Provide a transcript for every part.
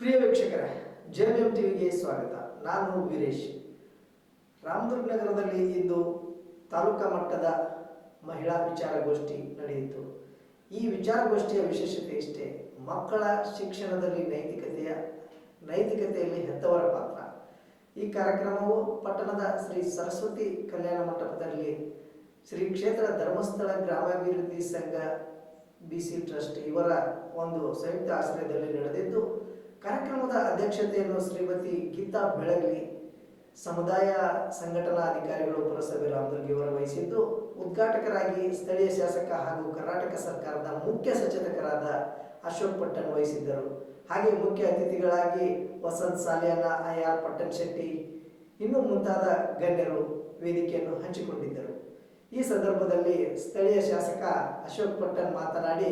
ಪ್ರಿಯ ವೀಕ್ಷಕರೇ, ಜೆಎಂಎಂ ಟಿವಿಗೆ ಸ್ವಾಗತ. ನಾನು ವೀರೇಶ್. ರಾಮದುರ್ಗ ನಗರದಲ್ಲಿ ಇಂದು ತಾಲೂಕಾ ಮಟ್ಟದ ಮಹಿಳಾ ವಿಚಾರಗೋಷ್ಠಿ ನಡೆಯಿತು. ಈ ವಿಚಾರಗೋಷ್ಠಿಯ ವಿಶೇಷತೆ ಇಷ್ಟೇ, ಮಕ್ಕಳ ಶಿಕ್ಷಣದಲ್ಲಿ ನೈತಿಕತೆಯ, ನೈತಿಕತೆಯಲ್ಲಿ ಹೆತ್ತವರ ಪಾತ್ರ. ಈ ಕಾರ್ಯಕ್ರಮವು ಪಟ್ಟಣದ ಶ್ರೀ ಸರಸ್ವತಿ ಕಲ್ಯಾಣ ಮಂಟಪದಲ್ಲಿ ಶ್ರೀ ಕ್ಷೇತ್ರ ಧರ್ಮಸ್ಥಳ ಗ್ರಾಮಾಭಿವೃದ್ಧಿ ಸಂಘ ಬಿ ಸಿ ಟ್ರಸ್ಟ್ ಇವರ ಒಂದು ಸಂಯುಕ್ತ ಆಶ್ರಯದಲ್ಲಿ ನಡೆದಿದ್ದು ಕಾರ್ಯಕ್ರಮದ ಅಧ್ಯಕ್ಷತೆಯನ್ನು ಶ್ರೀಮತಿ ಗೀತಾ ಬೆಳಗಲಿ ಸಮುದಾಯ ಸಂಘಟನಾ ಅಧಿಕಾರಿಗಳು ಪುರಸಭೆ ರಾಮದುರ್ಗಿ ಅವರು ವಹಿಸಿದ್ದು ಉದ್ಘಾಟಕರಾಗಿ ಸ್ಥಳೀಯ ಶಾಸಕ ಹಾಗೂ ಕರ್ನಾಟಕ ಸರ್ಕಾರದ ಮುಖ್ಯ ಸಚೇತಕರಾದ ಅಶೋಕ್ ಪಟ್ಟಣ್ ವಹಿಸಿದ್ದರು. ಹಾಗೆ ಮುಖ್ಯ ಅತಿಥಿಗಳಾಗಿ ವಸಂತ್ ಸಾಲಿಯಾನ ಆರ್ ಪಟ್ಟಣ್ ಶೆಟ್ಟಿ, ಇನ್ನು ಮುಂತಾದ ಗಣ್ಯರು ವೇದಿಕೆಯನ್ನು ಹಂಚಿಕೊಂಡಿದ್ದರು. ಈ ಸಂದರ್ಭದಲ್ಲಿ ಸ್ಥಳೀಯ ಶಾಸಕ ಅಶೋಕ್ ಪಟ್ಟಣ್ ಮಾತನಾಡಿ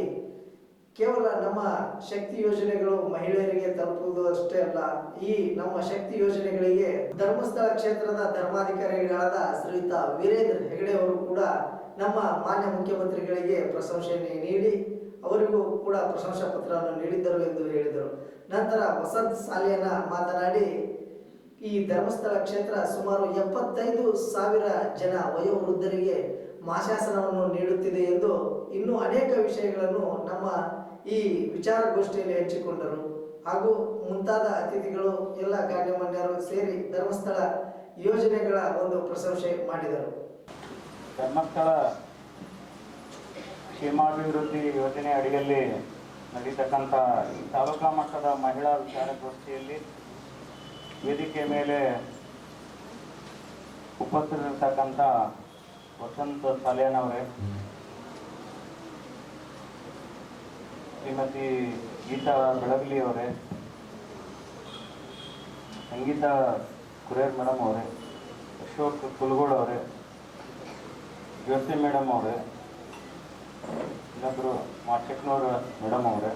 ಕೇವಲ ನಮ್ಮ ಶಕ್ತಿ ಯೋಜನೆಗಳು ಮಹಿಳೆಯರಿಗೆ ತಲುಪುವುದು ಅಷ್ಟೇ ಅಲ್ಲ, ಈ ನಮ್ಮ ಶಕ್ತಿ ಯೋಜನೆಗಳಿಗೆ ಧರ್ಮಸ್ಥಳ ಕ್ಷೇತ್ರದ ಧರ್ಮಾಧಿಕಾರಿಗಳಾದ ಶ್ರೀಯುತ ವೀರೇಂದ್ರ ಹೆಗಡೆ ಅವರು ಕೂಡ ನಮ್ಮ ಮಾನ್ಯ ಮುಖ್ಯಮಂತ್ರಿಗಳಿಗೆ ಪ್ರಶಂಸೆಯನ್ನು ನೀಡಿ, ಅವರಿಗೂ ಕೂಡ ಪ್ರಶಂಸಾ ಪತ್ರವನ್ನು ನೀಡಿದ್ದರು ಎಂದು ಹೇಳಿದರು. ನಂತರ ವಸಂತ್ ಸಾಲಿಯನ ಮಾತನಾಡಿ, ಈ ಧರ್ಮಸ್ಥಳ ಕ್ಷೇತ್ರ ಸುಮಾರು ಎಪ್ಪತ್ತೈದು ಸಾವಿರ ಜನ ವಯೋವೃದ್ಧರಿಗೆ ಮಾಶಾಸನವನ್ನು ನೀಡುತ್ತಿದೆ ಎಂದು ಇನ್ನೂ ಅನೇಕ ವಿಷಯಗಳನ್ನು ನಮ್ಮ ಈ ವಿಚಾರಗೋಷ್ಠಿಯಲ್ಲಿ ಹಂಚಿಕೊಂಡರು. ಹಾಗೂ ಮುಂತಾದ ಅತಿಥಿಗಳು ಎಲ್ಲ ಗಣ್ಯಮಾನ್ಯರು ಸೇರಿ ಧರ್ಮಸ್ಥಳ ಯೋಜನೆಗಳ ಒಂದು ಪ್ರಶಂಸೆ ಮಾಡಿದರು. ಧರ್ಮಸ್ಥಳ ಕ್ಷೇಮಾಭಿವೃದ್ಧಿ ಯೋಜನೆ ಅಡಿಯಲ್ಲಿ ನಡೀತಕ್ಕಂಥ ತಾಲೂಕಾ ಮಟ್ಟದ ಮಹಿಳಾ ವಿಚಾರಗೋಷ್ಠಿಯಲ್ಲಿ ವೇದಿಕೆ ಮೇಲೆ ಉಪಸ್ಥಿತರಿರ್ತಕ್ಕಂಥ ವಸಂತ ಸಾಲೇನವರೇ ಶ್ರೀಮತಿ ಗೀತಾ ಬೆಳಗಲಿ ಅವರೇ, ಸಂಗೀತ ಕುರೇರ್ ಮೇಡಮ್ ಅವರೇ, ಅಶೋಕ್ ಕುಲಗೋಡ್ ಅವರೇ, ಜ್ಯೋತಿ ಮೇಡಮ್ ಅವರೇ ಇನ್ನೊಬ್ಬರು ಮಾಚಕ್ನವ್ರ ಮೇಡಮ್ ಅವರೇ.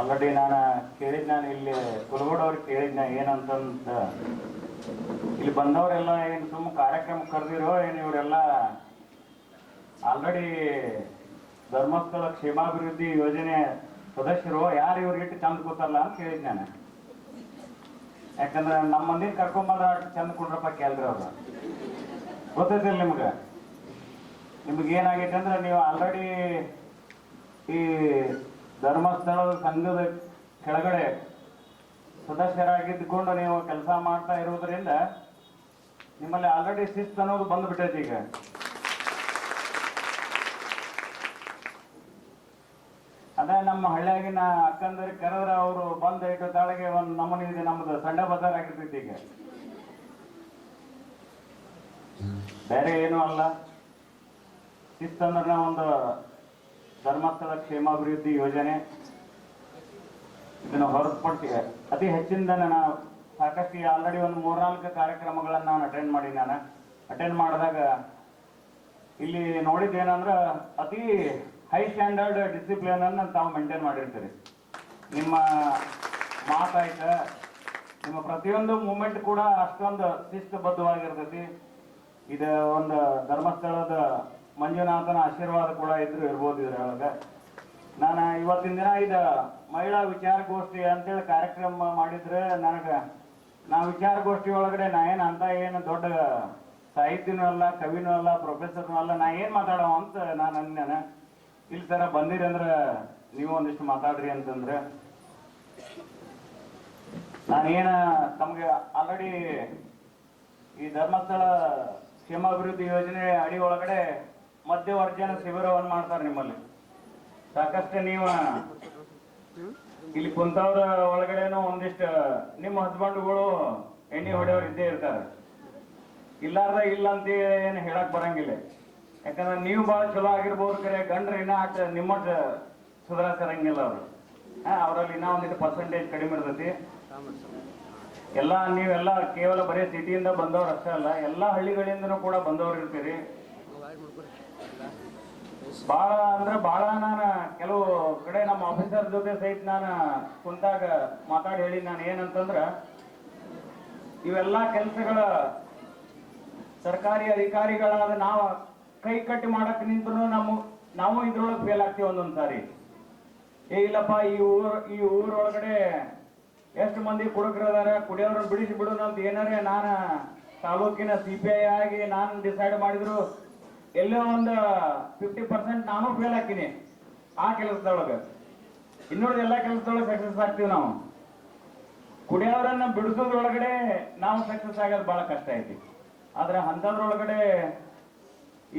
ಆಲ್ರೆಡಿ ನಾನು ಕೇಳಿದ್ ನಾನು ಇಲ್ಲಿ ಕುಲಗೋಡ್ ಅವ್ರಿಗೆ ಕೇಳಿದ್ನ ಏನಂತಂದ ಇಲ್ಲಿ ಬಂದವರೆಲ್ಲ ಏನು ಸುಮ್ಮ ಕಾರ್ಯಕ್ರಮ ಕರೆದಿರೋ ಏನು ಇವರೆಲ್ಲ ಆಲ್ರೆಡಿ ಧರ್ಮಸ್ಥಳ ಕ್ಷೇಮಾಭಿವೃದ್ಧಿ ಯೋಜನೆ ಸದಸ್ಯರು ಯಾರು ಇವ್ರಿಗೆ ಇಟ್ಟು ಚಂದ ಕೂತಾರಲ್ಲ ಅಂತ ಕೇಳಿದ್ ನಾನು. ಯಾಕಂದ್ರೆ ನಮ್ಮ ಮಂದಿನ ಕರ್ಕೊಂಬಂದ್ರ ಚಂದ ಕೊಡ್ರಪ್ಪ ಕೇಳ್ರಿ ಅವ್ರು. ಗೊತ್ತೈತಿಲ್ಲ ನಿಮ್ಗೆ? ನಿಮ್ಗೆ ಏನಾಗೈತೆ ಅಂದ್ರೆ ನೀವು ಆಲ್ರೆಡಿ ಈ ಧರ್ಮಸ್ಥಳದ ಸಂಘದ ಕೆಳಗಡೆ ಸದಸ್ಯರಾಗಿದ್ದುಕೊಂಡು ನೀವು ಕೆಲಸ ಮಾಡ್ತಾ ಇರುವುದರಿಂದ ನಿಮ್ಮಲ್ಲಿ ಆಲ್ರೆಡಿ ಶಿಸ್ತು ಅನ್ನೋದು ಬಂದ್ಬಿಟ್ಟೈತಿ ಈಗ. ಅದೇ ನಮ್ಮ ಹಳ್ಳಿಯಾಗಿನ ಅಕ್ಕಂದರಿ ಕರೆದ್ರೆ ಅವರು ಬಂದ ಇಟ್ಟು ತಾಳಿಗೆ ಒಂದು ನಮೂನಿ ಇದೆ, ನಮ್ದು ಸಣ್ಣ ಬಜಾರ್ ಆಗಿರ್ತೈತಿ ಈಗ. ಬೇರೆ ಏನೂ ಅಲ್ಲ. ಶಿಸ್ತಂದ್ರೆ ಒಂದು ಧರ್ಮಸ್ಥಳ ಕ್ಷೇಮಾಭಿವೃದ್ಧಿ ಯೋಜನೆ ಇದನ್ನು ಹೊರತುಪಡಿಸಿ ಅತಿ ಹೆಚ್ಚಿನ ನಾನು ಸಾಕಷ್ಟು ಆಲ್ರೆಡಿ ಒಂದು ಮೂರ್ನಾಲ್ಕು ಕಾರ್ಯಕ್ರಮಗಳನ್ನು ನಾನು ಅಟೆಂಡ್ ಮಾಡಿ ನಾನು. ಅಟೆಂಡ್ ಮಾಡಿದಾಗ ಇಲ್ಲಿ ನೋಡಿದ್ದೇನಂದ್ರೆ ಅತಿ ಹೈ ಸ್ಟ್ಯಾಂಡರ್ಡ್ ಡಿಸಿಪ್ಲಿನ್ ಅನ್ನು ತಾವು ಮೇಂಟೈನ್ ಮಾಡಿರ್ತೀರಿ. ನಿಮ್ಮ ಮಾತಾಯ್ತ, ನಿಮ್ಮ ಪ್ರತಿಯೊಂದು ಮೂಮೆಂಟ್ ಕೂಡ ಅಷ್ಟೊಂದು ಶಿಸ್ತುಬದ್ಧವಾಗಿರ್ತೈತಿ. ಇದು ಒಂದು ಧರ್ಮಸ್ಥಳದ ಮಂಜುನಾಥನ ಆಶೀರ್ವಾದ ಕೂಡ ಇದ್ರು ಇರ್ಬೋದು ಇದ್ರೊಳಗೆ ನಾನು ಇವತ್ತಿನ ದಿನ ಇದು ಮಹಿಳಾ ವಿಚಾರಗೋಷ್ಠಿ ಅಂತೇಳಿ ಕಾರ್ಯಕ್ರಮ ಮಾಡಿದ್ರೆ ನನಗೆ, ನಾ ವಿಚಾರಗೋಷ್ಠಿ ಒಳಗಡೆ ನಾ ಏನು ಅಂತ ಏನು ದೊಡ್ಡ ಸಾಹಿತ್ಯನೂ ಅಲ್ಲ, ಕವಿನೂ ಅಲ್ಲ ಪ್ರೊಫೆಸರ್ನೂ ಅಲ್ಲ, ನಾ ಏನು ಮಾತಾಡೋ ಅಂತ ನಾನು ಅಂದ್ಯಾನ ಇಲ್ಲಿ ಸರ ಬಂದಿರಿ ಅಂದ್ರೆ ನೀವು ಒಂದಿಷ್ಟು ಮಾತಾಡ್ರಿ ಅಂತಂದ್ರೆ ನಾನೇನ ತಮಗೆ ಆಲ್ರೆಡಿ ಈ ಧರ್ಮಸ್ಥಳ ಕ್ಷೇಮಾಭಿವೃದ್ಧಿ ಯೋಜನೆ ಅಡಿ ಒಳಗಡೆ ಮಧ್ಯವರ್ಜನ ಶಿಬಿರವನ್ನು ಮಾಡ್ತಾರೆ ನಿಮ್ಮಲ್ಲಿ. ಸಾಕಷ್ಟು ನೀವು ಇಲ್ಲಿ ಕುಂತವ್ರ ಒಳಗಡೆನೂ ಒಂದಿಷ್ಟು ನಿಮ್ಮ ಹಸ್ಬೆಂಡ್ಗಳು ಎಣ್ಣೆ ಹೊಡೆಯವ್ರು ಇದ್ದೇ ಇರ್ತಾರೆ. ಇಲ್ಲಾರ್ದ ಇಲ್ಲ ಅಂತ ಏನು ಹೇಳಕ್ ಬರಂಗಿಲ್ಲ. ಯಾಕಂದ್ರೆ ನೀವು ಭಾಳ ಚಲೋ ಆಗಿರ್ಬೋದು ಕರೆ, ಗಂಡ್ರ ಇನ್ನ ನಿಮ್ಮ ಸುಧಾರಿಸಿರಂಗಿಲ್ಲ ಅವರು. ಅವರಲ್ಲಿ ಇನ್ನೂ ಒಂದಿಷ್ಟು ಪರ್ಸೆಂಟೇಜ್ ಕಡಿಮೆ ಇರ್ತೈತಿ. ಎಲ್ಲ ನೀವೆಲ್ಲ ಕೇವಲ ಬರೀ ಸಿಟಿಯಿಂದ ಬಂದವ್ರು ಅಷ್ಟೇ ಅಲ್ಲ, ಎಲ್ಲ ಹಳ್ಳಿಗಳಿಂದನೂ ಕೂಡ ಬಂದವ್ರು ಇರ್ತೀರಿ. ಬಾಳ ಅಂದ್ರೆ ಬಾಳ ನಾನು ಕೆಲವು ಕಡೆ ನಮ್ಮ ಆಫೀಸರ್ ಜೊತೆ ಸಹಿತ ನಾನು ಕುಂತಾಗ ಮಾತಾಡಿ ಹೇಳಿ ನಾನು ಏನಂತಂದ್ರ, ಇವೆಲ್ಲ ಕೆಲಸಗಳ ಸರ್ಕಾರಿ ಅಧಿಕಾರಿಗಳಾದ ನಾವು ಕೈ ಕಟ್ಟಿ ಮಾಡಕ್ ನಿಂತ್ರು ನಮ್ಮ ನಾವು ಇದ್ರೊಳಗೆ ಫೇಲ್ ಆಗ್ತೀವಿ ಒಂದೊಂದ್ ಸಾರಿ. ಏ, ಇಲ್ಲಪ್ಪ, ಈ ಊರ್, ಈ ಊರೊಳಗಡೆ ಎಷ್ಟು ಮಂದಿ ಕುಡುಕರದಾರ ಕುಡಿಯೋರನ್ನ ಬಿಡಿಸಿ ಬಿಡು ಅಂತ ಏನಾರೇ ನಾನ ತಾಲೂಕಿನ ಸಿ ಪಿ ಐ ಆಗಿ ನಾನು ಡಿಸೈಡ್ ಮಾಡಿದ್ರು, ಎಲ್ಲೋ ಒಂದು ಫಿಫ್ಟಿ ಪರ್ಸೆಂಟ್ ನಾನು ಫೇಲ್ ಹಾಕಿನಿ ಆ ಕೆಲಸದೊಳಗೆ. ಇನ್ನುಳಿದ ಎಲ್ಲ ಕೆಲಸದೊಳಗೆ ಸಕ್ಸಸ್ ಆಗ್ತೀವಿ ನಾವು. ಕುಡಿಯೋರನ್ನ ಬಿಡಿಸೋದ್ರೊಳಗಡೆ ನಾವು ಸಕ್ಸಸ್ ಆಗೋದು ಬಹಳ ಕಷ್ಟ ಐತಿ. ಆದ್ರೆ ಅಂಥದ್ರೊಳಗಡೆ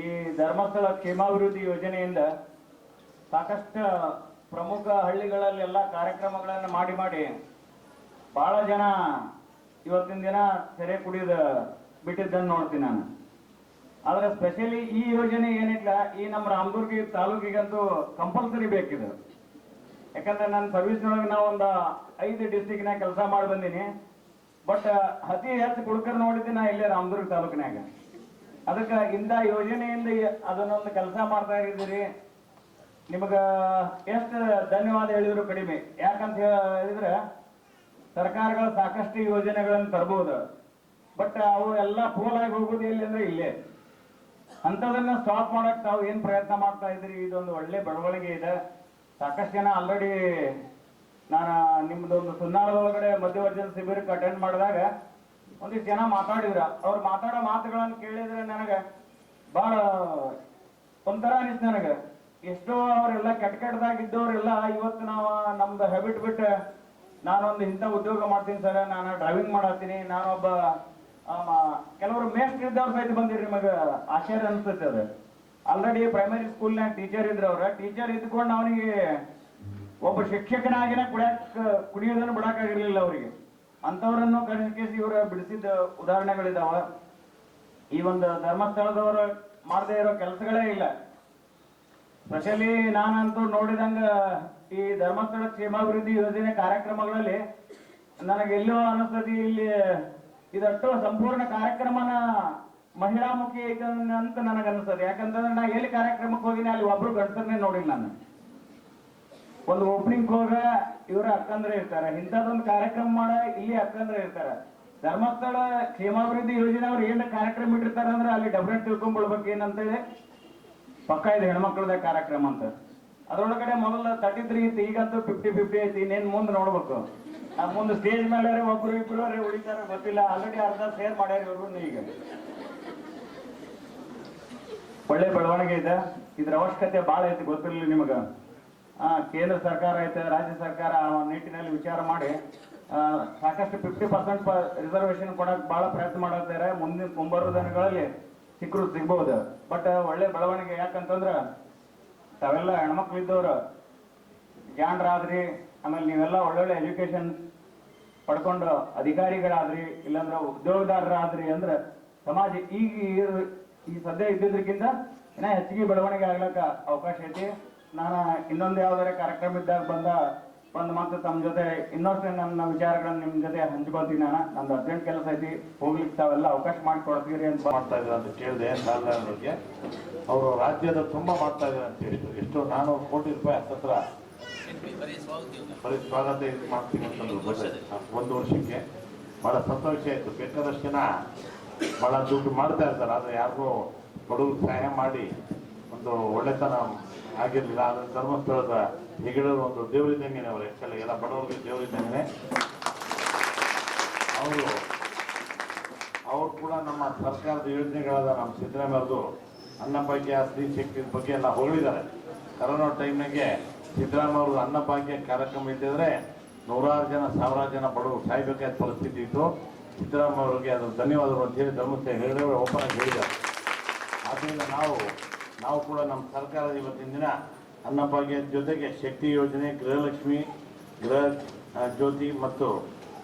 ಈ ಧರ್ಮಸ್ಥಳ ಕ್ಷೇಮಾಭಿವೃದ್ಧಿ ಯೋಜನೆಯಿಂದ ಸಾಕಷ್ಟು ಪ್ರಮುಖ ಹಳ್ಳಿಗಳಲ್ಲಿ ಎಲ್ಲ ಕಾರ್ಯಕ್ರಮಗಳನ್ನು ಮಾಡಿ ಮಾಡಿ ಬಹಳ ಜನ ಇವತ್ತಿನ ದಿನ ಸೆರೆ ಕುಡಿಯೋದು ಬಿಟ್ಟಿದ್ದನ್ನು ನೋಡ್ತೀನಿ ನಾನು. ಆದರೆ ಸ್ಪೆಷಲಿ ಈ ಯೋಜನೆ ಏನಿಲ್ಲ, ಈ ನಮ್ಮ ರಾಮದುರ್ಗಿ ತಾಲೂಕಿಗಂತೂ ಕಂಪಲ್ಸರಿ ಬೇಕಿದೆ. ಯಾಕಂದ್ರೆ ನನ್ನ ಸರ್ವಿಸ್ನೊಳಗೆ ನಾವು ಒಂದು ಐದು ಡಿಸ್ಟಿಕ್ನಾಗ ಕೆಲಸ ಮಾಡಿ ಬಂದೀನಿ. ಬಟ್ ಅತಿ ಹೆಚ್ಚು ಕುಡ್ಕರ್ ನೋಡಿದ್ದೀನಿ ನಾ ಇಲ್ಲೇ ರಾಮದುರ್ಗ ತಾಲೂಕಿನಾಗ ಅದಕ್ಕೆ ಇಂಥ ಯೋಜನೆಯಿಂದ ಅದನ್ನೊಂದು ಕೆಲಸ ಮಾಡ್ತಾ ಇದ್ದೀರಿ. ನಿಮಗ ಎಷ್ಟು ಧನ್ಯವಾದ ಹೇಳಿದ್ರು ಕಡಿಮೆ. ಯಾಕಂತ ಹೇಳಿದ್ರೆ ಸರ್ಕಾರಗಳು ಸಾಕಷ್ಟು ಯೋಜನೆಗಳನ್ನು ತರಬಹುದು ಬಟ್ ಅವು ಎಲ್ಲ ಫೋಲ್ ಆಗಿ ಹೋಗೋದು ಎಲ್ಲಿ ಅಂದ್ರೆ ಇಲ್ಲೇ. ಅಂಥದನ್ನ ಸ್ಟಾಪ್ ಮಾಡಕ್ ತಾವು ಏನ್ ಪ್ರಯತ್ನ ಮಾಡ್ತಾ ಇದ್ರಿ ಇದೊಂದು ಒಳ್ಳೆ ಬೆಳವಣಿಗೆ ಇದೆ. ಸಾಕಷ್ಟು ಜನ ಆಲ್ರೆಡಿ ನಾನು ನಿಮ್ದೊಂದು ಸುನ್ನಾಳದೊಳಗಡೆ ಮಧ್ಯವರ್ಜನ ಶಿಬಿರಕ್ಕೆ ಅಟೆಂಡ್ ಮಾಡಿದಾಗ ಒಂದಿಷ್ಟು ಜನ ಮಾತಾಡಿದ್ರ. ಅವ್ರು ಮಾತಾಡೋ ಮಾತುಗಳನ್ನು ಕೇಳಿದ್ರೆ ನನಗೆ ಬಹಳ ಒಂಥರ ಅನಿಸ್ತು ನನಗೆ. ಎಷ್ಟೋ ಅವರೆಲ್ಲ ಕೆಟ್ಟ ಕೆಟ್ಟದಾಗಿದ್ದವರೆಲ್ಲ ಇವತ್ತು ನಾವು ನಮ್ದು ಹ್ಯಾಬಿಟ್ ಬಿಟ್ಟು ನಾನೊಂದು ಇಂಥ ಉದ್ಯೋಗ ಮಾಡ್ತೀನಿ ಸರ್, ನಾನು ಡ್ರೈವಿಂಗ್ ಮಾಡತ್ತೀನಿ ನಾನೊಬ್ಬ ಕೆಲವರು ಮೇಸ್ಟ್ ಇದ್ದವ್ರ ಸಹಿತ ಬಂದಿರಿ ನಿಮಗೆ ಆಶ್ಚರ್ಯ ಅನ್ಸುತ್ತೆ ಅದು ಆಲ್ರೆಡಿ ಪ್ರೈಮರಿ ಸ್ಕೂಲ್ನಾಗ ಟೀಚರ್ ಇದ್ರು ಅವ್ರ. ಟೀಚರ್ ಇದ್ಕೊಂಡು ಅವನಿಗೆ ಒಬ್ಬ ಶಿಕ್ಷಕನಾಗಿನ ಕುಡಿಯಕ್, ಕುಡಿಯೋದನ್ನು ಬಿಡಕ್ಕಾಗಿರ್ಲಿಲ್ಲ ಅವರಿಗೆ. ಅಂಥವ್ರನ್ನು ಕೇಸಿ ಇವರು ಬಿಡಿಸಿದ ಉದಾಹರಣೆಗಳಿದಾವ. ಈ ಒಂದು ಧರ್ಮಸ್ಥಳದವರು ಮಾಡದೇ ಇರೋ ಕೆಲಸಗಳೇ ಇಲ್ಲ. ಸ್ಪೆಷಲಿ ನಾನಂತೂ ನೋಡಿದಂಗ ಈ ಧರ್ಮಸ್ಥಳ ಕ್ಷೇಮಾಭಿವೃದ್ಧಿ ಯೋಜನೆ ಕಾರ್ಯಕ್ರಮಗಳಲ್ಲಿ ನನಗೆ ಎಲ್ಲೋ ಅನಿಸ್ತದೆ ಇಲ್ಲಿ ಇದಷ್ಟು ಸಂಪೂರ್ಣ ಕಾರ್ಯಕ್ರಮನ ಮಹಿಳಾಮುಖಿ ಐತೆ ಅಂತ ನನಗೆ ಅನಿಸ್ತದೆ ಯಾಕಂತಂದ್ರೆ ನಾ ಎಲ್ಲಿ ಕಾರ್ಯಕ್ರಮಕ್ಕೆ ಹೋಗಿನಿ ಅಲ್ಲಿ ಒಬ್ರು ಗಂಡಸರನ್ನೇ ನೋಡಿಲ್ಲ ನಾನು. ಒಂದು ಓಪನಿಂಗ್ ಹೋಗ ಇವ್ರ ಅಕ್ಕಂದ್ರೆ ಇರ್ತಾರೆ ಇಂಥದ್ದೊಂದು ಕಾರ್ಯಕ್ರಮ ಮಾಡ, ಇಲ್ಲಿ ಅಕ್ಕಂದ್ರೆ ಇರ್ತಾರ ಧರ್ಮಸ್ಥಳ ಕ್ಷೇಮಾಭಿವೃದ್ಧಿ ಯೋಜನೆ ಅವ್ರು ಏನ್ ಕಾರ್ಯಕ್ರಮ ಇಟ್ಟಿರ್ತಾರ ಅಂದ್ರೆ ಅಲ್ಲಿ ಡೆಫಿನೆಟ್ ತಿಳ್ಕೊಂಡ್ಬಿಡ್ಬೇಕು ಏನಂತೇಳಿ? ಪಕ್ಕ ಇದೆ ಹೆಣ್ಮಕ್ಳದ ಕಾರ್ಯಕ್ರಮ ಅಂತ. ಅದ್ರೊಳಗಡೆ ಮೊದಲ ತರ್ಟಿ ತ್ರೀ ಇತ್ತು, ಈಗಂತೂ ಫಿಫ್ಟಿ ಫಿಫ್ಟಿ ಐತಿ, ಇನ್ನೇನ್ ಮುಂದೆ ನೋಡ್ಬೇಕು. ಆ ಮುಂದೆ ಸ್ಟೇಜ್ ಮೇಲೆ ಒಬ್ರು ಇಬ್ರು ಉಳಿತಾರ ಗೊತ್ತಿಲ್ಲ ಆಲ್ರೆಡಿ ಅರ್ಧ ಶೇರ್ ಮಾಡ್ಯಾರ ಇವ್ರು ಈಗ. ಒಳ್ಳೆ ಬೆಳವಣಿಗೆ ಇದೆ. ಇದ್ರ ಅವಶ್ಯಕತೆ ಬಹಳ ಐತಿ ಗೊತ್ತಿರಲಿ ನಿಮಗ. ಕೇಂದ್ರ ಸರ್ಕಾರ ಐತೆ, ರಾಜ್ಯ ಸರ್ಕಾರ ಆ ನಿಟ್ಟಿನಲ್ಲಿ ವಿಚಾರ ಮಾಡಿ ಸಾಕಷ್ಟು ಫಿಫ್ಟಿ ಪರ್ಸೆಂಟ್ ರಿಸರ್ವೇಶನ್ ಕೊಡಕ್ಕೆ ಬಹಳ ಪ್ರಯತ್ನ ಮಾಡತ್ತಾರೆ ಮುಂದಿನ ಮುಂಬರುವ ದಿನಗಳಲ್ಲಿ ಸಿಕ್ಕರು ಸಿಗ್ಬಹುದು. ಬಟ್ ಒಳ್ಳೆ ಬೆಳವಣಿಗೆ ಯಾಕಂತಂದ್ರ, ತಾವೆಲ್ಲ ಹೆಣ್ಮಕ್ಳು ಇದ್ದವ್ರು ಜಾಣರಾದ್ರಿ ಆಮೇಲೆ ನೀವೆಲ್ಲ ಒಳ್ಳೊಳ್ಳೆ ಎಜುಕೇಶನ್ ಪಡ್ಕೊಂಡು ಅಧಿಕಾರಿಗಳಾದ್ರಿ, ಇಲ್ಲಾಂದ್ರೆ ಉದ್ಯೋಗದಾರರಾದ್ರಿ ಅಂದ್ರೆ ಸಮಾಜ ಈಗ ಈ ಸದ್ಯ ಇದ್ದಿದ್ರಕ್ಕಿಂತ ಇನ್ನ ಹೆಚ್ಚಿಗೆ ಬೆಳವಣಿಗೆ ಆಗ್ಲಕ್ಕ ಅವಕಾಶ ಐತಿ. ನಾನು ಇನ್ನೊಂದು ಯಾವ್ದಾರ ಕಾರ್ಯಕ್ರಮ ಇದ್ದಾಗ ಬಂದ ಒಂದು ಮಾತು ತಮ್ಮ ಜೊತೆ ಇನ್ನಷ್ಟು ನನ್ನ ವಿಚಾರಗಳನ್ನ ನಿಮ್ಮ ಜೊತೆ ಹಂಚ್ಕೊಳ್ತೀನಿ ನಾನು. ನಂದು ಅರ್ಜೆಂಟ್ ಕೆಲಸ ಐತಿ, ಹೋಗ್ಲಿಕ್ಕೆ ತಾವೆಲ್ಲ ಅವಕಾಶ ಮಾಡಿಕೊಡ್ತೀರಿ ಅಂತ ಮಾಡ್ತಾ ಇದ್ದಾರೆ ಅಂತ ಕೇಳಿದೆ ಸಾಲದಾರರಿಗೆ ಅವರು ರಾಜ್ಯದ ತುಂಬಾ ಮಾಡ್ತಾ ಇದ್ದಾರೆ ಅಂತ ಹೇಳಿದ್ರು ಎಷ್ಟು ನಾನು ಕೋಟಿ ರೂಪಾಯಿ ಹತ್ತತ್ರ ಬರೀ ಸ್ವಾಗತ ಇದು ಮಾಡ್ತೀನಿ ಅಂತಂದ್ರು ಬಸ್ ಒಂದು ವರ್ಷಕ್ಕೆ. ಬಹಳ ಸಂತೋಷ ಆಯ್ತು. ಬೇಕಾದಷ್ಟು ಜನ ಬಹಳ ದುಡ್ಡು ಮಾಡ್ತಾ ಇರ್ತಾರೆ. ಆದರೆ ಯಾರಿಗೂ ಬಡವ್ರಿಗೆ ಸಹಾಯ ಮಾಡಿ ಒಂದು ಒಳ್ಳೆತನ ಆಗಿರ್ಲಿಲ್ಲ ಆದ್ರೆ ಧರ್ಮಸ್ಥಳದ ಹೆಗಡರು ಒಂದು ದೇವರಿದ್ದಂಗೆನೆ ಅವರು ಆಕ್ಚುಲಿ ಎಲ್ಲ ಬಡವರಿಗೆ ದೇವರಿದ್ದಂಗೆ ಅವರು ಅವರು ಕೂಡ ನಮ್ಮ ಸರ್ಕಾರದ ಯೋಜನೆಗಳಾದ ನಮ್ಮ ಸಿದ್ದರಾಮಯ್ಯವ್ರದ್ದು ಅನ್ನಭಾಗ್ಯ ಸ್ತ್ರೀ ಶಕ್ತಿ ಬಗ್ಗೆ ಎಲ್ಲ ಹೊಗಳಿದ್ದಾರೆ. ಕರೋನಾ ಟೈಮ್ನಾಗೆ ಸಿದ್ದರಾಮಯ್ಯವ್ರದ್ದು ಅನ್ನಭಾಗ್ಯ ಕಾರ್ಯಕ್ರಮ ಇದ್ದಿದ್ರೆ ನೂರಾರು ಜನ, ಸಾವಿರಾರು ಜನ ಬಡವರು ಸಾಯ್ಬೇಕಾದ ಪರಿಸ್ಥಿತಿ ಇತ್ತು. ಸಿದ್ದರಾಮಯ್ಯ ಅವರಿಗೆ ಅದು ಧನ್ಯವಾದಗಳು ಅಂತ ಹೇಳಿ ಧರ್ಮಸ್ಥಳ ಹೇಳಿದ್ರೆ ಓಪನ್ ಆಗಿ ಹೇಳಿದ್ದಾರೆ. ಆದ್ದರಿಂದ ನಾವು ನಾವು ಕೂಡ ನಮ್ಮ ಸರ್ಕಾರದ ಇವತ್ತಿನ ದಿನ ಅನ್ನಭಾಗ್ಯ ಜೊತೆಗೆ ಶಕ್ತಿ ಯೋಜನೆ, ಗೃಹಲಕ್ಷ್ಮಿ, ಗೃಹ ಜ್ಯೋತಿ ಮತ್ತು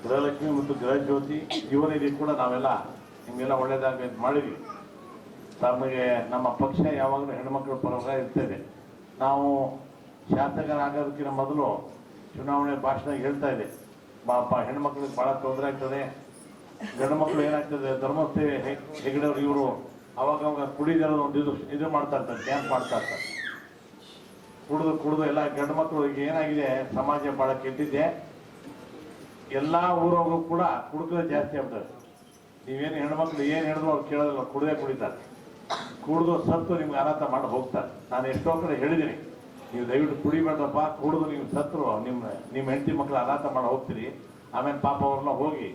ಗೃಹಲಕ್ಷ್ಮಿ ಮತ್ತು ಗೃಹ ಜ್ಯೋತಿ ಇವರಿಗೆ ಕೂಡ ನಾವೆಲ್ಲ ನಿಮಗೆಲ್ಲ ಒಳ್ಳೆಯದಾಗ ಮಾಡಿದ್ವಿ. ತಮಗೆ ನಮ್ಮ ಪಕ್ಷ ಯಾವಾಗಲೂ ಹೆಣ್ಮಕ್ಳ ಪರವಾಗಿ ಇರ್ತದೆ. ನಾವು ಶಾಸಕರಾಗೋದಕ್ಕಿಂತ ಮೊದಲು ಚುನಾವಣೆ ಭಾಷಣ ಹೇಳ್ತಾ ಇದೆ. ಪಾಪ ಹೆಣ್ಮಕ್ಳಿಗೆ ಭಾಳ ತೊಂದರೆ ಆಗ್ತದೆ. ಗಂಡು ಮಕ್ಕಳು ಏನಾಗ್ತದೆ ಧರ್ಮಸ್ಥೆ ಹೆಗಡೆಯವರು ಇವರು ಅವಾಗ ಅವಾಗ ಕುಡಿದೆಲ್ಲ ಒಂದು ಇದು ಇದು ಮಾಡ್ತಾ ಇರ್ತಾರೆ ಕ್ಯಾಂಪ್ ಮಾಡ್ತಾ ಇರ್ತಾರೆ. ಕುಡಿದು ಕುಡಿದು ಎಲ್ಲ ಗಂಡು ಮಕ್ಕಳು ಈಗ ಏನಾಗಿದೆ, ಸಮಾಜ ಭಾಳ ಕೆಟ್ಟಿದೆ ಎಲ್ಲ ಊರವರು ಕೂಡ ಕುಡ್ಕೋದು ಜಾಸ್ತಿ ಆಗ್ತದೆ ನೀವೇನು ಹೆಣ್ಮಕ್ಳು ಏನು ಹೇಳಿದ್ರು ಅವ್ರು ಕೇಳೋದಿಲ್ಲ, ಕುಡದೆ ಕುಡಿತಾರೆ. ಕುಡಿದು ಸತ್ತು ನಿಮ್ಗೆ ಅನಾಥ ಮಾಡಿ ಹೋಗ್ತಾರೆ. ನಾನು ಎಷ್ಟೋ ಕಡೆ ಹೇಳಿದ್ದೀನಿ, ನೀವು ದಯವಿಟ್ಟು ಕುಡಿಬೇಡಪ್ಪ ಕುಡಿದು ನೀವು ಸತ್ರು, ನಿಮ್ಮ ನಿಮ್ಮ ಹೆಂಡತಿ ಮಕ್ಕಳು ಅನಾಥ ಮಾಡಿ ಹೋಗ್ತೀರಿ. ಆಮೇಲೆ ಪಾಪ ಅವ್ರನ್ನ ಹೋಗಿ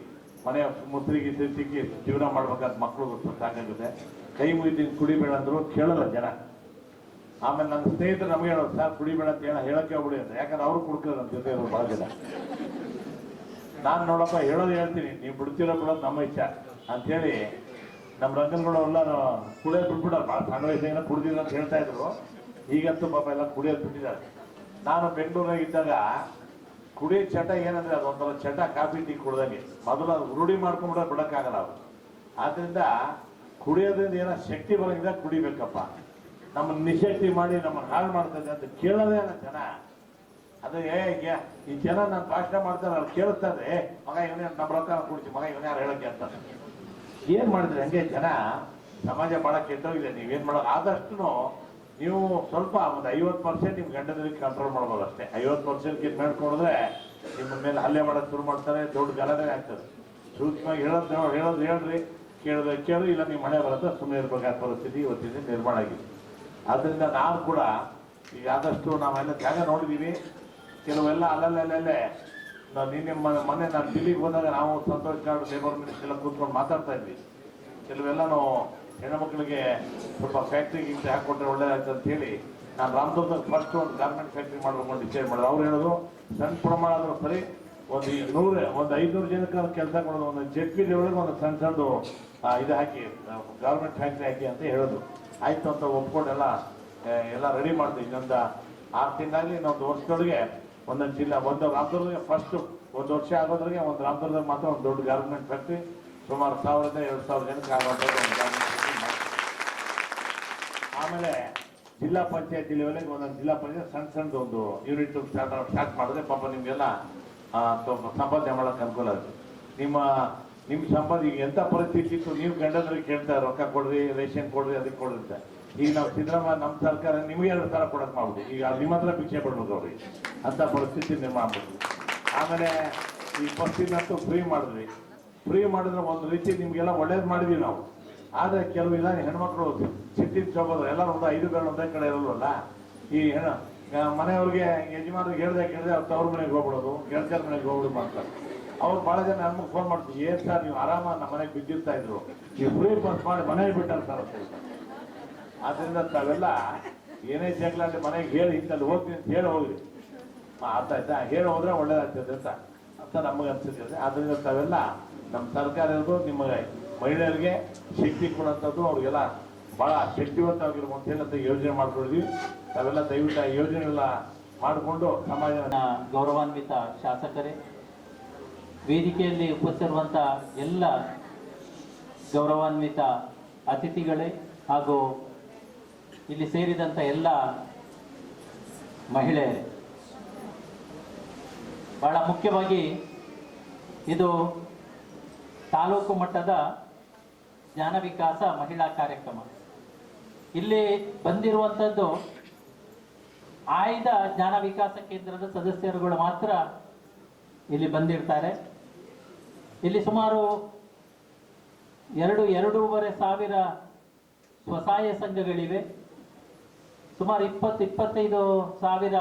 ಮನೆ ಮುಸ್ರಿಗೆ ಸಿಕ್ಕಿ ಜೀವನ ಮಾಡ್ಬೇಕಾದ ಮಕ್ಕಳು ಸಾಕಾಗುತ್ತೆ. ಕೈ ಮುಗಿದು ಕುಡಿಬೇಡ ಅಂದ್ರು ಕೇಳಲ್ಲ ಜನ. ಆಮೇಲೆ ನನ್ನ ಸ್ನೇಹಿತರು ನಮಗೆ ಹೇಳೋದು ಸರ್ ಕುಡಿಬೇಡ ಅಂತ ಹೇಳ, ಹೇಳಕ್ಕೆ ಹೋಗ್ಬಿಡಿ ಅಂತ. ಯಾಕಂದ್ರೆ ಅವರು ಕುಡ್ಕೋದು ನನ್ನ ಜೊತೆ ಇರೋ ಭಾಳ ಜನ ನಾನು ನೋಡಪ್ಪ, ಹೇಳೋದು ಹೇಳ್ತೀನಿ, ನೀವು ಬಿಡ್ತಿರೋ ಬಿಡೋದು ನಮ್ಮ ಇಚ್ಛ. ಅಂತೇಳಿ ನಮ್ಮ ರಂಗನ್ಗಳು ಎಲ್ಲ ಕುಡಿಯೋದು ಬಿಟ್ಬಿಡೋರು ಭಾಳ ಸಣ್ಣ ವಯಸ್ಸಿನ ಕುಡಿದಿಲ್ಲ ಅಂತ ಹೇಳ್ತಾ ಇದ್ರು. ಈಗಂತೂ ಪಾಪ ಎಲ್ಲ ಕುಡಿಯೋದು ಬಿಟ್ಟಿದ್ದಾರೆ. ನಾನು ಬೆಂಗಳೂರಾಗಿದ್ದಾಗ ಕುಡಿಯೋ ಚಟ ಏನಂದ್ರೆ ಅದು ಒಂಥರ ಚಟ, ಕಾಫಿ, ಟೀ ಕುಡ್ದಂಗೆ. ಮೊದಲು ಅದು ರೂಢಿ ಮಾಡ್ಕೊಂಡ್ಬಿಟ್ರೆ ಬಿಡೋಕ್ಕಾಗಲ್ಲ ಅವರು. ಆದ್ರಿಂದ ಕುಡಿಯೋದ್ರಿಂದ ಏನೋ ಶಕ್ತಿ ಬರೋದ್ರಿಂದ ಕುಡಿಬೇಕಪ್ಪ. ನಮ್ಮನ್ನ ನಿಶಕ್ತಿ ಮಾಡಿ ನಮ್ಮನ್ನ ಹಾಳು ಮಾಡ್ತದೆ ಅಂತ ಕೇಳೋದೇ ಅಲ್ಲ ಜನ. ಅದು ಏ, ಈ ಜನ ನಾನು ಭಾಷಣ ಮಾಡ್ತಾರೆ ಅವ್ರು ಕೇಳ್ತಾರೆ ಮಗ ಇವನೇ ನಮ್ಮ ರೊಕ್ಕ ಕುಡಿಸಿ ಮಗ ಇವನೇ ಯಾರು ಹೇಳಕ್ಕೆ ಅಂತ. ಏನ್ ಮಾಡಿದ್ರೆ? ಹಂಗೆ ಜನ ಸಮಾಜ ಬಹಳ ಕೆಟ್ಟೋಗಿದೆ ನೀವೇನ್ ಮಾಡೋ ಆದಷ್ಟು ನೀವು ಸ್ವಲ್ಪ ಒಂದು ಐವತ್ತು ಪರ್ಸೆಂಟ್ ನಿಮ್ ಗಂಡದಲ್ಲಿ ಕಂಟ್ರೋಲ್ ಮಾಡ್ಬೋದು ಅಷ್ಟೇ. ಐವತ್ತು ಪರ್ಸೆಂಟ್ ಕಿತ್ ಮಾಡ್ಕೊಂಡ್ರೆ ನಿಮ್ಮ ಮೇಲೆ ಹಲ್ಲೆ ಮಾಡೋದು ಶುರು ಮಾಡ್ತಾರೆ ದೊಡ್ಡ ಗಲಾಟೆ ಆಗ್ತದೆ. ಸೂಕ್ಷ್ಮವಾಗಿ ಹೇಳೋದು ಹೇಳೋದು ಹೇಳ್ರಿ. ಕೇಳೋದು ಕೇಳಿ ಇಲ್ಲ ನಿಮ್ಮ ಮನೆ ಬರುತ್ತೆ ಸುಮ್ಮನೆ ಇರಬೇಕಾದ ಪರಿಸ್ಥಿತಿ ಇವತ್ತಿನ ನಿರ್ಮಾಣ ಆಗಿದೆ ಆದ್ದರಿಂದ ನಾವು ಕೂಡ ಈಗ ಆದಷ್ಟು ನಾವೆಲ್ಲ ಜಾಗ ನೋಡಿದೀವಿ. ಕೆಲವೆಲ್ಲ ಅಲ್ಲಲ್ಲೇ ನಾವು ನಿನ್ನೆ ಮೊನ್ನೆ ನಾನು ದಿಲ್ಲಿಗೆ ಹೋದಾಗ ನಾವು ಸಂತೋಷ್ ಗಾರ್ಡ್ ಲೇಬರ್ ಮಿನಿಸ್ಟರ್ ಎಲ್ಲ ಕೂತ್ಕೊಂಡು ಮಾತಾಡ್ತಾ ಇದ್ವಿ. ಕೆಲವೆಲ್ಲನೂ ಹೆಣ್ಣುಮಕ್ಕಳಿಗೆ ಸ್ವಲ್ಪ ಫ್ಯಾಕ್ಟ್ರಿ ಗಿಂಕ್ಟ್ರಿ ಹಾಕ್ಕೊಟ್ರೆ ಒಳ್ಳೇದಾಯ್ತು ಅಂತ ಹೇಳಿ ನಾನು ರಾಮದುರ್ಗದಾಗ ಫಸ್ಟ್ ಒಂದು ಗಾರ್ಮೆಂಟ್ ಫ್ಯಾಕ್ಟ್ರಿ ಮಾಡ್ಬೇಕು ಡಿಸೈಡ್ ಮಾಡಿದ್ರು ಅವ್ರು ಹೇಳೋದು ಸಣ್ಣ ಪ್ರಮಾಣ ಆದ್ರೂ ಸರಿ, ಒಂದು ನೂರ, ಒಂದು ಐದುನೂರು ಜನಕ್ಕೆ ಕೆಲಸ ಕೊಡೋದು, ಒಂದು ಜೆಟ್ ಒಳಗೆ ಒಂದು ಸಣ್ಣ ಸಣ್ಣದು ಇದು ಹಾಕಿ ಗೌರ್ಮೆಂಟ್ ಫ್ಯಾಕ್ಟ್ರಿ ಹಾಕಿ ಅಂತ ಹೇಳೋದು. ಆಯ್ತು ಅಂತ ಒಪ್ಕೊಂಡೆಲ್ಲ ಎಲ್ಲ ರೆಡಿ ಮಾಡಿದ್ವಿ ಇನ್ನೊಂದು ಆರು ತಿಂಗಳಲ್ಲಿ, ಇನ್ನೊಂದು ವರ್ಷದೊಳಗೆ ಒಂದೊಂದು ಜಿಲ್ಲಾ ಒಂದು ರಾಮದುರ್ಗ ಫಸ್ಟ್ ಒಂದು ವರ್ಷ ಆಗೋದ್ರಿಗೆ ಒಂದು ರಾಮದುರ್ಗದಾಗ ಮಾತ್ರ ಒಂದು ದೊಡ್ಡ ಗಾರ್ಮೆಂಟ್ ಫ್ಯಾಕ್ಟ್ರಿ ಸುಮಾರು ಸಾವಿರದ ಎರಡು ಸಾವಿರ ಜನಕ್ಕೆ ಮಾಡಿ. ಆಮೇಲೆ ಜಿಲ್ಲಾ ಪಂಚಾಯತ್ ಲೆವೆಲ್ಗೆ ಒಂದೊಂದು ಜಿಲ್ಲಾ ಪಂಚಾಯತ್ ಸಣ್ಣ ಸಣ್ಣದು ಒಂದು ಯೂನಿಟ್ ಸ್ಟಾರ್ಟ್ ಸ್ಟಾರ್ಟ್ ಮಾಡಿದ್ರೆ ಪಾಪ ನಿಮಗೆಲ್ಲ ಸಂಪಾದನೆ ಮಾಡೋಕ್ಕೆ ಅನುಕೂಲ ಆಗುತ್ತೆ. ನಿಮ್ಮ ನಿಮ್ಮ ಸಂಬಂಧ ಈಗ ಎಂಥ ಪರಿಸ್ಥಿತಿ ಇತ್ತು? ನೀವು ಗಂಡದ್ರಿಗೆ ಕೇಳ್ತಾ ರೊಕ್ಕ ಕೊಡ್ರಿ ರೇಷನ್ ಕೊಡ್ರಿ ಅದಕ್ಕೆ ಕೊಡ್ರಿ ಅಂತ ಈಗ ನಾವು ಸಿದ್ದರಾಮಯ್ಯ ನಮ್ಮ ಸರ್ಕಾರ ನಿಮಗೆ ಎರಡು ಸಾವಿರ ಕೊಡಕ್ ಮಾಡ್ಬೋದು ಈಗ ನಿಮ್ಮ ಹತ್ರ ಭಿಕ್ಷೆ ಬಿಡ್ಬೇಕು ಅವ್ರಿಗೆ. ಅಂತ ಪರಿಸ್ಥಿತಿ ನಿರ್ಮಾಣ ಮಾಡ್ಬೋದು ಆಮೇಲೆ ಈ ಬಸ್ಸಿನಂತೂ ಫ್ರೀ ಮಾಡಿದ್ವಿ. ಫ್ರೀ ಮಾಡಿದ್ರೆ ಒಂದು ರೀತಿ ನಿಮ್ಗೆಲ್ಲ ಒಳ್ಳೇದು ಮಾಡಿದ್ವಿ ನಾವು. ಆದ್ರೆ ಕೆಲವು ಇಲ್ಲ ಹೆಣ್ಮಕ್ಳು ಸಿಟ್ಟಿನ ಸೋಗೋದು ಎಲ್ಲರೂ ಒಂದು ಐದು ಬೇಡ ಒಂದೇ ಕಡೆ ಇರಲ್ವಲ್ಲ? ಈ ಹೆಣ ಆ, ಮನೆಯವ್ರಿಗೆ ಯಜಮಾನ್ರಿಗೆ ಹೇಳ್ದೆ ಕೇಳಿದೆ ಅವ್ರು ತವ್ರ ಮನೆಗೆ ಹೋಗ್ಬಿಡೋದು ಗೆಳತಿಯರ ಮನೆಗೆ ಹೋಗ್ಬಿಡು ಮಾಡ್ತಾರೆ ಅವ್ರು ಬಹಳ ಜನ ನಮಗೆ ಫೋನ್ ಮಾಡ್ತೀವಿ ಏನ್ ಸರ್ ನೀವು ಆರಾಮ ನಮ್ಮ ಮನೆಗೆ ಬಿದ್ದಿರ್ತಾ ಇದ್ರು? ನೀವು ಫ್ರೀ ಪಾಸ್ ಮಾಡಿ ಮನೆಗೆ ಬಿಟ್ಟಾರ ಸರ್ ಅಂತ ಆದ್ರಿಂದ ತಾವೆಲ್ಲ ಏನೇ ಜಗಳ ಅಂದ್ರೆ ಮನೆಗೆ ಹೇಳಿ ಹಿಂದಲ್ಲಿ ಹೋಗ್ತೀನಿ ಅಂತ ಹೇಳಿ ಹೋಗ್ರಿ. ಅರ್ಥ ಆಯ್ತಾ? ಹೇಳಿ ಹೋದ್ರೆ ಒಳ್ಳೇದಾಗ್ತದೆ ಅಂತ. ಅಂತ ನಮಗೆ ಅನ್ಸುತ್ತೆ ಆದ್ರಿಂದ ತಾವೆಲ್ಲ ನಮ್ಮ ಸರ್ಕಾರ ಇರೋದು ನಿಮಗೆ ಮಹಿಳೆಯರಿಗೆ ಶಕ್ತಿ ಕೊಡುವಂಥದ್ದು ಅವ್ರಿಗೆಲ್ಲ ಬಹಳ ಶಕ್ತಿವಂತವಾಗಿರುವಂತ ಹೇಳಿ ಯೋಜನೆ ಮಾಡ್ಕೊಂಡಿದ್ವಿ. ತಾವೆಲ್ಲ ದಯವಿಟ್ಟು ಆ ಯೋಜನೆ ಎಲ್ಲ ಮಾಡಿಕೊಂಡು ಸಮಾಜ ಗೌರವಾನ್ವಿತ ಶಾಸಕರೇ ವೇದಿಕೆಯಲ್ಲಿ ಉಪಸ್ಥಿರುವಂಥ ಎಲ್ಲ ಗೌರವಾನ್ವಿತ ಅತಿಥಿಗಳೇ ಹಾಗೂ ಇಲ್ಲಿ ಸೇರಿದಂಥ ಎಲ್ಲ ಮಹಿಳೆಯರೇ ಬಹಳ ಮುಖ್ಯವಾಗಿ ಇದು ತಾಲೂಕು ಮಟ್ಟದ ಜ್ಞಾನ ವಿಕಾಸ ಮಹಿಳಾ ಕಾರ್ಯಕ್ರಮ. ಇಲ್ಲಿ ಬಂದಿರುವಂಥದ್ದು ಆಯ್ದ ಜ್ಞಾನ ವಿಕಾಸ ಕೇಂದ್ರದ ಸದಸ್ಯರುಗಳು ಮಾತ್ರ ಇಲ್ಲಿ ಬಂದಿರ್ತಾರೆ. ಇಲ್ಲಿ ಸುಮಾರು ಎರಡು, ಎರಡೂವರೆ ಸಾವಿರ ಸ್ವಸಹಾಯ ಸಂಘಗಳಿವೆ. ಸುಮಾರು ಇಪ್ಪತ್ತು, ಇಪ್ಪತ್ತೈದು ಸಾವಿರ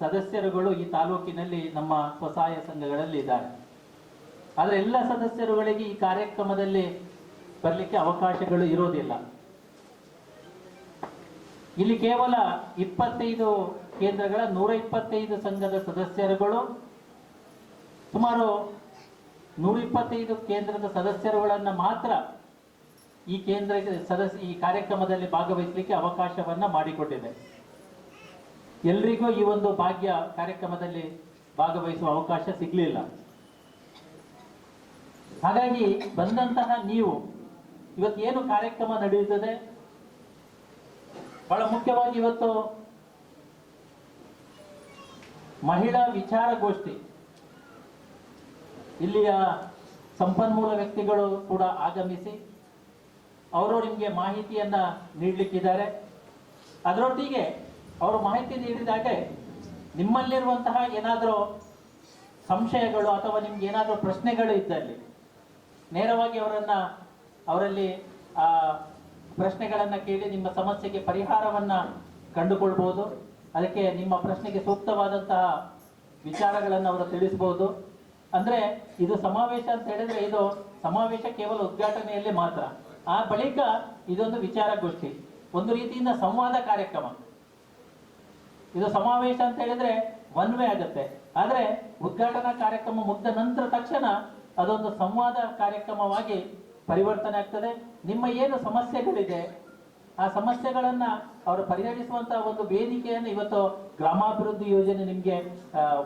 ಸದಸ್ಯರುಗಳು ಈ ತಾಲೂಕಿನಲ್ಲಿ ನಮ್ಮ ಸ್ವಸಹಾಯ ಸಂಘಗಳಲ್ಲಿ ಇದ್ದಾರೆ. ಆದರೆ ಎಲ್ಲ ಸದಸ್ಯರುಗಳಿಗೆ ಈ ಕಾರ್ಯಕ್ರಮದಲ್ಲಿ ಬರಲಿಕ್ಕೆ ಅವಕಾಶಗಳು ಇರೋದಿಲ್ಲ. ಇಲ್ಲಿ ಕೇವಲ ಇಪ್ಪತ್ತೈದು ಕೇಂದ್ರಗಳ ನೂರ ಇಪ್ಪತ್ತೈದು ಸಂಘದ ಸದಸ್ಯರುಗಳು ಸುಮಾರು ನೂರ ಇಪ್ಪತ್ತೈದು ಕೇಂದ್ರದ ಸದಸ್ಯರುಗಳನ್ನ ಮಾತ್ರ ಈ ಕೇಂದ್ರ ಸದಸ್ಯ ಈ ಕಾರ್ಯಕ್ರಮದಲ್ಲಿ ಭಾಗವಹಿಸಲಿಕ್ಕೆ ಅವಕಾಶವನ್ನ ಮಾಡಿಕೊಟ್ಟಿದೆ. ಎಲ್ರಿಗೂ ಈ ಒಂದು ಭಾಗ್ಯ ಕಾರ್ಯಕ್ರಮದಲ್ಲಿ ಭಾಗವಹಿಸುವ ಅವಕಾಶ ಸಿಗಲಿಲ್ಲ. ಹಾಗಾಗಿ ಬಂದಂತಹ ನೀವು ಇವತ್ತು ಏನು ಕಾರ್ಯಕ್ರಮ ನಡೆಯುತ್ತದೆ? ಬಹಳ ಮುಖ್ಯವಾಗಿ ಇವತ್ತು ಮಹಿಳಾ ವಿಚಾರಗೋಷ್ಠಿ. ಇಲ್ಲಿಯ ಸಂಪನ್ಮೂಲ ವ್ಯಕ್ತಿಗಳು ಕೂಡ ಆಗಮಿಸಿ ಅವರು ನಿಮಗೆ ಮಾಹಿತಿಯನ್ನ ನೀಡಲಿಕ್ಕಿದ್ದಾರೆ. ಅದರೊಟ್ಟಿಗೆ ಅವರು ಮಾಹಿತಿ ನೀಡಿದಾಗ ನಿಮ್ಮಲ್ಲಿರುವಂತಹ ಏನಾದರೂ ಸಂಶಯಗಳು ಅಥವಾ ನಿಮ್ಗೆ ಏನಾದರೂ ಪ್ರಶ್ನೆಗಳು ಇದ್ದಲ್ಲಿ ನೇರವಾಗಿ ಅವರನ್ನ, ಅವರಲ್ಲಿ ಆ ಪ್ರಶ್ನೆಗಳನ್ನ ಕೇಳಿ ನಿಮ್ಮ ಸಮಸ್ಯೆಗೆ ಪರಿಹಾರವನ್ನ ಕಂಡುಕೊಳ್ಬಹುದು ಅದಕ್ಕೆ ನಿಮ್ಮ ಪ್ರಶ್ನೆಗೆ ಸೂಕ್ತವಾದಂತಹ ವಿಚಾರಗಳನ್ನು ಅವರು ತಿಳಿಸಬಹುದು ಅಂದ್ರೆ ಇದು ಸಮಾವೇಶ ಅಂತ ಹೇಳಿದ್ರೆ ಇದು ಸಮಾವೇಶ ಕೇವಲ ಉದ್ಘಾಟನೆಯಲ್ಲಿ ಮಾತ್ರ. ಆ ಬಳಿಕ ಇದೊಂದು ವಿಚಾರಗೋಷ್ಠಿ, ಒಂದು ರೀತಿಯಿಂದ ಸಂವಾದ ಕಾರ್ಯಕ್ರಮ. ಇದು ಸಮಾವೇಶ ಅಂತ ಹೇಳಿದ್ರೆ ಒನ್ ವೇ ಆಗುತ್ತೆ. ಆದ್ರೆ ಉದ್ಘಾಟನಾ ಕಾರ್ಯಕ್ರಮ ಮುಗ್ದ ನಂತರ ತಕ್ಷಣ ಅದೊಂದು ಸಂವಾದ ಕಾರ್ಯಕ್ರಮವಾಗಿ ಪರಿವರ್ತನೆ ಆಗ್ತದೆ. ನಿಮ್ಮ ಏನು ಸಮಸ್ಯೆಗಳಿದೆ, ಆ ಸಮಸ್ಯೆಗಳನ್ನ ಅವರು ಪರಿಹರಿಸುವಂತಹ ಒಂದು ವೇದಿಕೆಯನ್ನು ಇವತ್ತು ಗ್ರಾಮಾಭಿವೃದ್ಧಿ ಯೋಜನೆ ನಿಮ್ಗೆ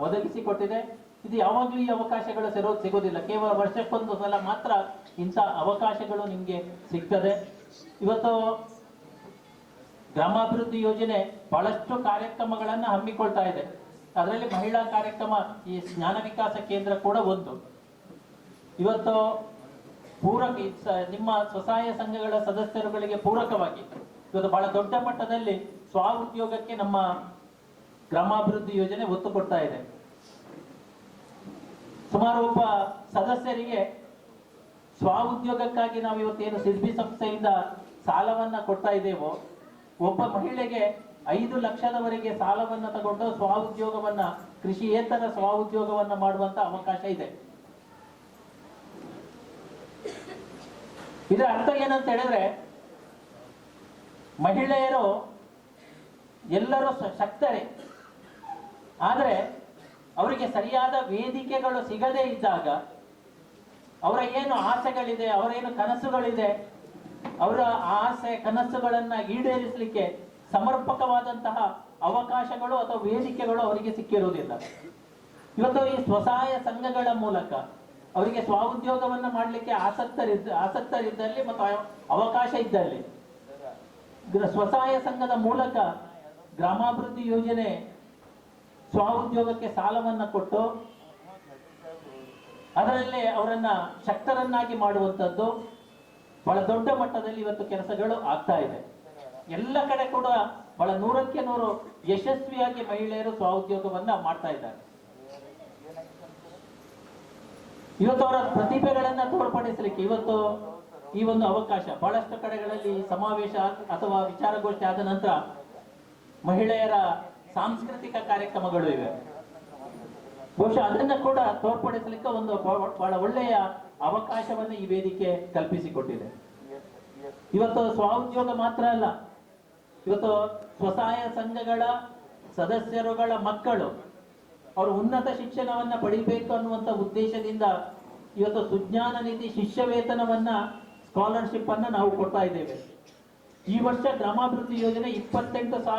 ಒದಗಿಸಿಕೊಟ್ಟಿದೆ ಇದು ಯಾವಾಗಲೂ ಈ ಅವಕಾಶಗಳು ಸಿರೋ ಸಿಗೋದಿಲ್ಲ. ಕೇವಲ ವರ್ಷಕ್ಕೊಂದು ಸಲ ಮಾತ್ರ ಇಂಥ ಅವಕಾಶಗಳು ನಿಮಗೆ ಸಿಗ್ತದೆ. ಇವತ್ತು ಗ್ರಾಮಾಭಿವೃದ್ಧಿ ಯೋಜನೆ ಬಹಳಷ್ಟು ಕಾರ್ಯಕ್ರಮಗಳನ್ನು ಹಮ್ಮಿಕೊಳ್ತಾ ಇದೆ. ಅದರಲ್ಲಿ ಮಹಿಳಾ ಕಾರ್ಯಕ್ರಮ ಈ ಜ್ಞಾನ ವಿಕಾಸ ಕೇಂದ್ರ ಕೂಡ ಒಂದು. ಇವತ್ತು ಪೂರಕ ನಿಮ್ಮ ಸ್ವಸಹಾಯ ಸಂಘಗಳ ಸದಸ್ಯರುಗಳಿಗೆ ಪೂರಕವಾಗಿ ಇವತ್ತು ಬಹಳ ದೊಡ್ಡ ಮಟ್ಟದಲ್ಲಿ ಸ್ವ ಉದ್ಯೋಗಕ್ಕೆ ನಮ್ಮ ಗ್ರಾಮಾಭಿವೃದ್ಧಿ ಯೋಜನೆ ಒತ್ತು ಕೊಡ್ತಾ ಇದೆ. ಸುಮಾರು ಒಬ್ಬ ಸದಸ್ಯರಿಗೆ ಸ್ವ ಉದ್ಯೋಗಕ್ಕಾಗಿ ನಾವು ಇವತ್ತೇನು ಸಿಡ್ಬಿ ಸಂಸ್ಥೆಯಿಂದ ಸಾಲವನ್ನ ಕೊಡ್ತಾ ಇದ್ದೇವೋ, ಒಬ್ಬ ಮಹಿಳೆಗೆ ಐದು ಲಕ್ಷದವರೆಗೆ ಸಾಲವನ್ನ ತಗೊಂಡು ಸ್ವ ಉದ್ಯೋಗವನ್ನ ಕೃಷಿಯೇತರ ಸ್ವ ಉದ್ಯೋಗವನ್ನ ಮಾಡುವಂತ ಅವಕಾಶ ಇದೆ. ಇದರ ಅರ್ಥ ಏನಂತ ಹೇಳಿದ್ರೆ, ಮಹಿಳೆಯರು ಎಲ್ಲರೂ ಶಕ್ತರೇ. ಆದರೆ ಅವರಿಗೆ ಸರಿಯಾದ ವೇದಿಕೆಗಳು ಸಿಗದೇ ಇದ್ದಾಗ ಅವರ ಏನು ಆಸೆಗಳಿದೆ, ಅವರ ಏನು ಕನಸುಗಳಿದೆ, ಅವರ ಆಸೆ ಕನಸುಗಳನ್ನ ಈಡೇರಿಸಲಿಕ್ಕೆ ಸಮರ್ಪಕವಾದಂತಹ ಅವಕಾಶಗಳು ಅಥವಾ ವೇದಿಕೆಗಳು ಅವರಿಗೆ ಸಿಕ್ಕಿರುವುದಿಲ್ಲ. ಇವತ್ತು ಈ ಸ್ವಸಹಾಯ ಸಂಘಗಳ ಮೂಲಕ ಅವರಿಗೆ ಸ್ವಉದ್ಯೋಗವನ್ನು ಮಾಡಲಿಕ್ಕೆ ಆಸಕ್ತರಿದ್ದ, ಆಸಕ್ತರಿದ್ದಲ್ಲಿ ಮತ್ತು ಅವ- ಅವಕಾಶ ಇದ್ದಲ್ಲಿ, ಸ್ವಸಹಾಯ ಸಂಘದ ಮೂಲಕ ಗ್ರಾಮಾಭಿವೃದ್ಧಿ ಯೋಜನೆ ಸ್ವಉದ್ಯೋಗಕ್ಕೆ ಸಾಲವನ್ನ ಕೊಟ್ಟು ಅದರಲ್ಲಿ ಅವರನ್ನ ಶಕ್ತರನ್ನಾಗಿ ಮಾಡುವಂಥದ್ದು ಬಹಳ ದೊಡ್ಡ ಮಟ್ಟದಲ್ಲಿ ಇವತ್ತು ಕೆಲಸಗಳು ಆಗ್ತಾ ಇದೆ. ಎಲ್ಲ ಕಡೆ ಕೂಡ ಬಹಳ ನೂರಕ್ಕೆ ನೂರು ಯಶಸ್ವಿಯಾಗಿ ಮಹಿಳೆಯರು ಸ್ವಉದ್ಯೋಗವನ್ನ ಮಾಡ್ತಾ ಇದ್ದಾರೆ. ಇವತ್ತು ಅವರ ಪ್ರತಿಭೆಗಳನ್ನ ತೋರ್ಪಡಿಸಲಿಕ್ಕೆ ಇವತ್ತು ಈ ಒಂದು ಅವಕಾಶ, ಬಹಳಷ್ಟು ಕಡೆಗಳಲ್ಲಿ ಸಮಾವೇಶ ಅಥವಾ ವಿಚಾರಗೋಷ್ಠಿ ಆದ ನಂತರ ಮಹಿಳೆಯರ ಸಾಂಸ್ಕೃತಿಕ ಕಾರ್ಯಕ್ರಮಗಳು ಇವೆ. ಬಹುಶಃ ಅದನ್ನ ಕೂಡ ತೋರ್ಪಡಿಸಲಿಕ್ಕೆ ಒಂದು ಬಹಳ- ಒಳ್ಳೆಯ ಅವಕಾಶವನ್ನು ಈ ವೇದಿಕೆ ಕಲ್ಪಿಸಿಕೊಟ್ಟಿದೆ. ಇವತ್ತು ಸ್ವಉದ್ಯೋಗ ಮಾತ್ರ ಅಲ್ಲ, ಇವತ್ತು ಸ್ವಸಹಾಯ ಸಂಘಗಳ ಸದಸ್ಯರುಗಳ ಮಕ್ಕಳು ಅವರು ಉನ್ನತ ಶಿಕ್ಷಣವನ್ನ ಪಡಿಬೇಕು ಅನ್ನುವಂತ ಉದ್ದೇಶದಿಂದ ಇವತ್ತು ಸುಜ್ಞಾನ ನಿಧಿ ಶಿಷ್ಯ ವೇತನವನ್ನ ಸ್ಕಾಲರ್ಶಿಪ್ ಅನ್ನ ನಾವು ಕೊಡ್ತಾ ಇದ್ದೇವೆ. ಈ ವರ್ಷ ಗ್ರಾಮಾಭಿವೃದ್ಧಿ ಯೋಜನೆ ಇಪ್ಪತ್ತೆಂಟು ಸಾವಿರ